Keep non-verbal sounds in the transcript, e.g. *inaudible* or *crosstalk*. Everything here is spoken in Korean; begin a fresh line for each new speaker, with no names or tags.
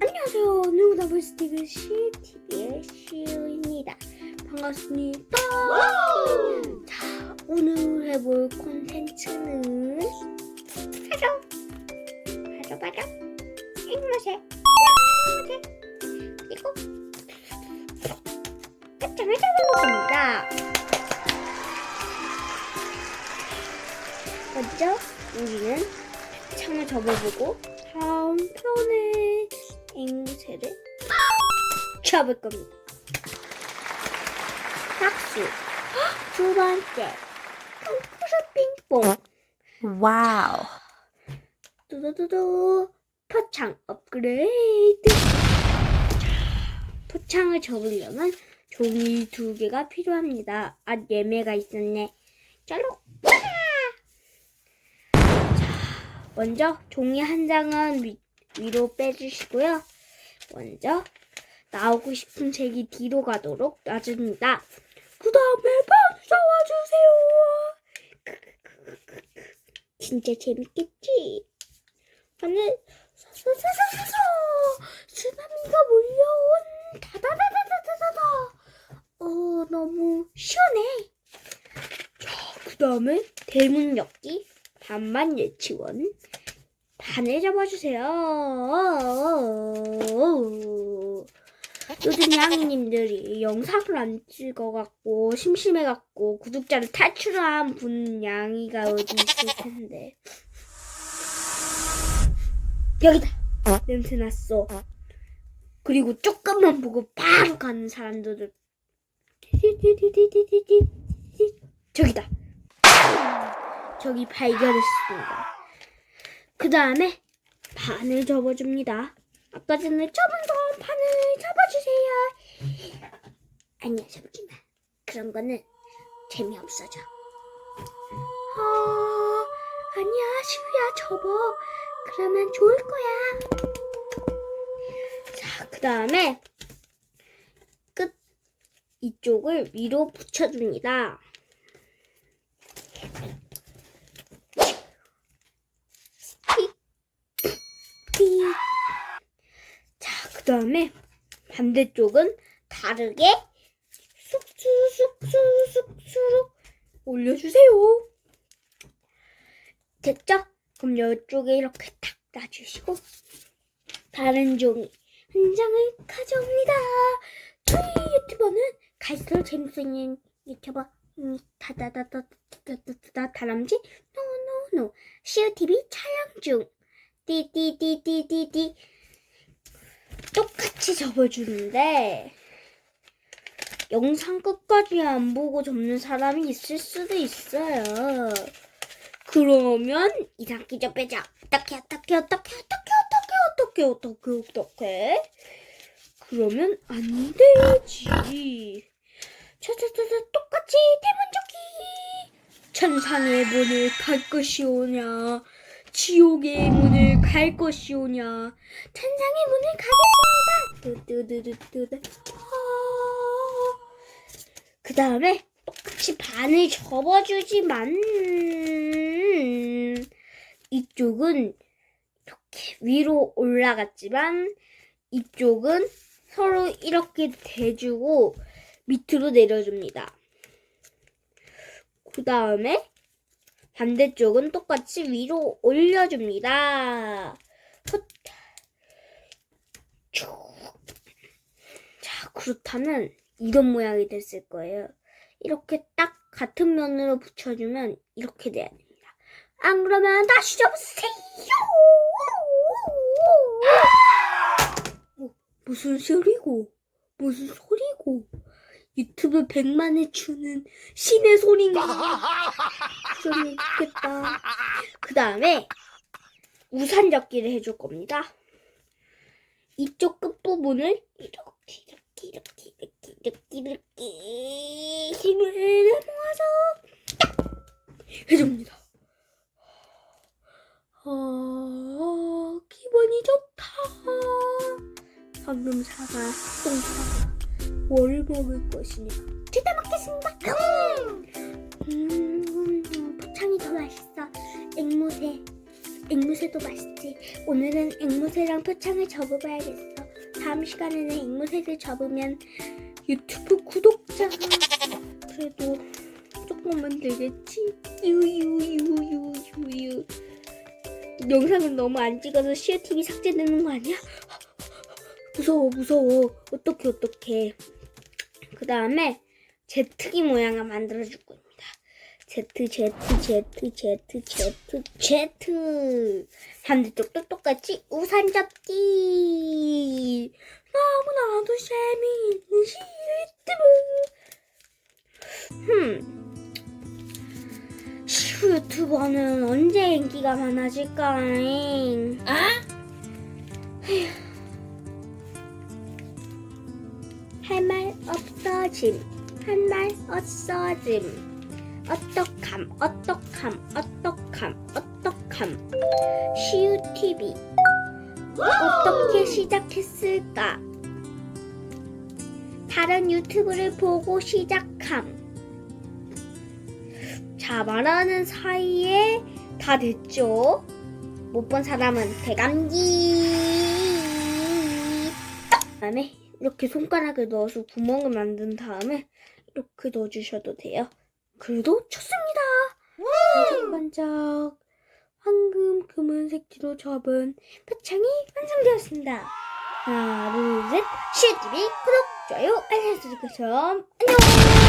안녕하세요. 누구나 볼스티브 CTV의 시우입니다. 반갑습니다. 자, 오늘 해볼 콘텐츠는 바로 바로 바로 앵무새 앵무새 그리고 끝장을 잡아보겠습니다. 먼저 우리는 창을 접어보고 다음 편에 앵무새를 잡을 겁니다. 박수. 두 번째. 콩쿠르 빙봉.
와우.
두두두두. 표창 업그레이드. 자, 표창을 접으려면 종이 두 개가 필요합니다. 아, 예매가 있었네. 자, 먼저 종이 한 장은 위, 위로 빼주시고요. 먼저 나오고 싶은 색이 뒤로 가도록 놔줍니다. 그 다음에 박수 와주세요. 진짜 재밌겠지? 하늘 사사사사사 쓰나미가 몰려온 다다다다다다다 어 너무 시원해. 자, 그 다음에 대문 엽기 반만 예치원 반을 잡아주세요. 요즘 양이님들이 영상을 안 찍어갖고 심심해갖고 구독자를 탈출한 분 양이가 어디 있을 텐데 여기다 냄새 났어. 그리고 조금만 보고 바로 가는 사람들을 저기다 저기 발견했습니다. 그 다음에 반을 접어줍니다. 아까 전에 접은 건 반을 접어주세요. 아니야, 잠시만. 그런 거는 재미없어져. 아, 아니야, 시우야, 접어. 그러면 좋을 거야. 자, 그 다음에 끝 이쪽을 위로 붙여줍니다. 띠. 자, 그 다음에 반대쪽은 다르게 쑥쑥쑥쑥쑥쑥 올려주세요. 됐죠? 그럼 이쪽에 이렇게 탁 놔주시고 다른 종이 한 장을 가져옵니다. 저희 유튜버는 갈수록 재밌어지는 유튜버 음, 다다다다다다다 다람쥐 노노노 시우TV 촬영 중 띠띠띠띠띠띠 똑같이 접어주는데 영상 끝까지 안 보고 접는 사람이 있을 수도 있어요. 그러면 이상기 접해자 어떻게 어떻게 어떻게 어떻게 어떻게 어떻게 어떻게 어떻게 그러면 안 되지. 차차차차 똑같이 대문조기 천상의 문을 갈 것이오냐 지옥의 문을 갈 것이오냐 천상의 문을 가겠습니다. 뚜뚜뚜뚜뚜. 그 다음에 똑같이 반을 접어주지만 이쪽은 이렇게 위로 올라갔지만 이쪽은 서로 이렇게 대주고 밑으로 내려줍니다. 그 다음에 반대쪽은 똑같이 위로 올려줍니다. 자, 그렇다면 이런 모양이 됐을 거예요. 이렇게 딱 같은 면으로 붙여주면 이렇게 돼야 됩니다. 안 그러면 다시 접으세요. 어, 무슨 소리고? 무슨 소리고? 유튜브 100만에 추는 신의 소리인가? 그러면 *laughs* 좋겠다. 그 다음에 우산 접기를 해줄 겁니다. 이쪽 끝부분을 이렇게 이렇게 이렇게 이렇게 이렇게 이렇게 힘을 모아서 딱 해줍니다. 아, 기분이 좋다. 방금 사과, 똥 사과, 뭘 먹을 것이냐? 둘다 먹겠습니다. 음, 포창이 더 맛있어. 앵무새, 앵무새. 앵무새도 맛있지. 오늘은 앵무새랑 표창을 접어봐야겠어. 다음 시간에는 앵무새를 접으면 유튜브 구독자가 그래도 조금만 늘겠지. 유유유유유유. 영상을 너무 안 찍어서 시어TV 삭제되는 거 아니야? 무서워 무서워. 어떡해 어떡해. 그 다음에 제트기 모양을 만들어줄 겁니다. 제트 제트 제트 제트 제트 제트 반대쪽도 똑같이 우산 접기 너무나도 재미있는 유튜브 흠 시우 유튜버는 언제 인기가 많아질까 잉
아?
없어짐. 할말 없어짐. 어떡함 어떡함 어떡함 어떡함. 시우TV 어떻게 시작했을까? 다른 유튜브를 보고 시작함. 자 말하는 사이에 다 됐죠? 못 본 사람은 대감기. 다음에 이렇게 손가락을 넣어서 구멍을 만든 다음에 이렇게 넣어주셔도 돼요. 그래도 좋습니다. 반짝반짝 황금 금은색 뒤로 접은 표창이 완성되었습니다. 하나, 둘, 셋. 시TV 구독, 좋아요, 알림 설정. 안녕.